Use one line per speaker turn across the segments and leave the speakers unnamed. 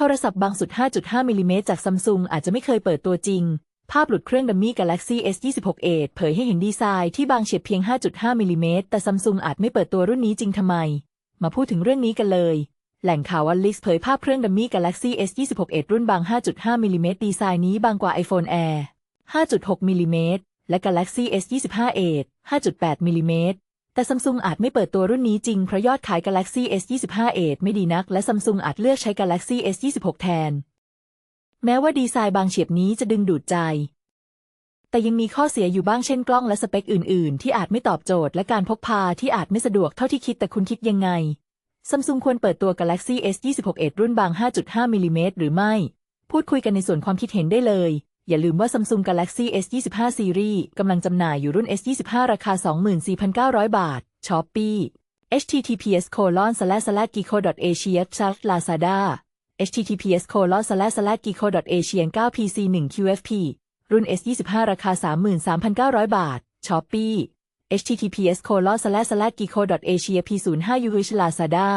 โทรศัพท์บางสุด 5.5 มิลลิเมตรจากซัมซุงอาจจะไม่เคยเปิดตัวจริง ภาพหลุดเครื่องดัมมี่ Galaxy S26 Edge เผยให้เห็นดีไซน์ที่บางเฉียบเพียง 5.5 มิลลิเมตรแต่ซัมซุงอาจไม่เปิดตัวรุ่นนี้จริงทำไม มาพูดถึงเรื่องนี้กันเลย แหล่งข่าววันลิกเผยภาพเครื่องดัมมี่ Galaxy S26 Edge รุ่นบาง 5.5 มิลลิเมตรดีไซน์นี้บางกว่า iPhone Air 5.6 มิลลิเมตรและ Galaxy S25 Edge 5.8 มิลลิเมตร แต่ซัมซุงอาจไม่เปิดตัวรุ่นนี้จริงเพราะยอดขาย Galaxy S25 Edge ไม่ดีนัก และซัมซุงอาจเลือกใช้ Galaxy S26 แทน แม้ว่าดีไซน์บางเฉียบนี้จะดึงดูดใจ แต่ยังมีข้อเสียอยู่บ้างเช่นกล้องและสเปคอื่น ๆ ที่อาจไม่ตอบโจทย์และการพกพาที่อาจไม่สะดวกเท่าที่คิดแต่คุณคิดยังไงซัมซุงควรเปิดตัว Galaxy S26 Edge รุ่นบาง 5.5 มิลลิเมตรหรือไม่ พูดคุยกันในส่วนความคิดเห็นได้เลย อย่าลืมว่า Samsung Galaxy S25 Series กำลังจำหน่ายอยู่รุ่น S25 ราคา 24,900 บาท Shopee https colon slash slash geeko asia slash lazada https colon slash slash geeko asia 9 pc 1 qfp รุ่น S25 ราคา 33,900 บาท Shopee https colon slash slash geeko asia p05 uh lazada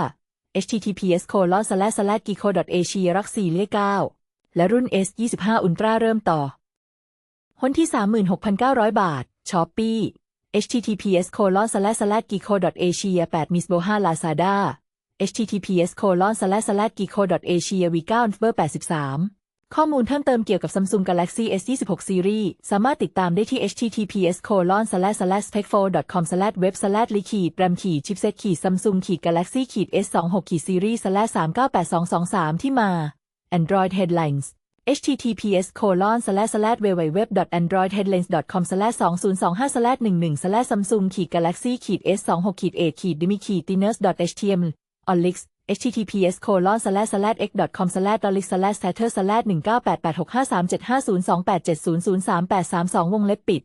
https colon slash slash geeko asia รัก4เลี่ย9 และรุ่น S25 Ultra เริ่มต่อหนที่ 36,900 บาท Shopee https colon slash slash geeko asia 8 misbo 5 lazada https colon slash slash geeko asia v9 ber 83 ข้อมูลเพิ่มเติมเกี่ยวกับ Samsung Galaxy S26 Series สามารถติดตามได้ที่ https colon slash slash specfo com slash web slash ลิขีด ram ขีด chipset ขีด samsung ขีด galaxy ขีด s26 ขีด series slash 398223 ที่มา Android Headlines https colon slash slash www androidheadlines com slash 2025 slash 11 slash samsung ขีด galaxy ขีด s26 ขีด8ขีด dimi ขีด dinners html olix https colon slash slash x com slash olix slash status slash 1988653750287003832วงเล็บปิด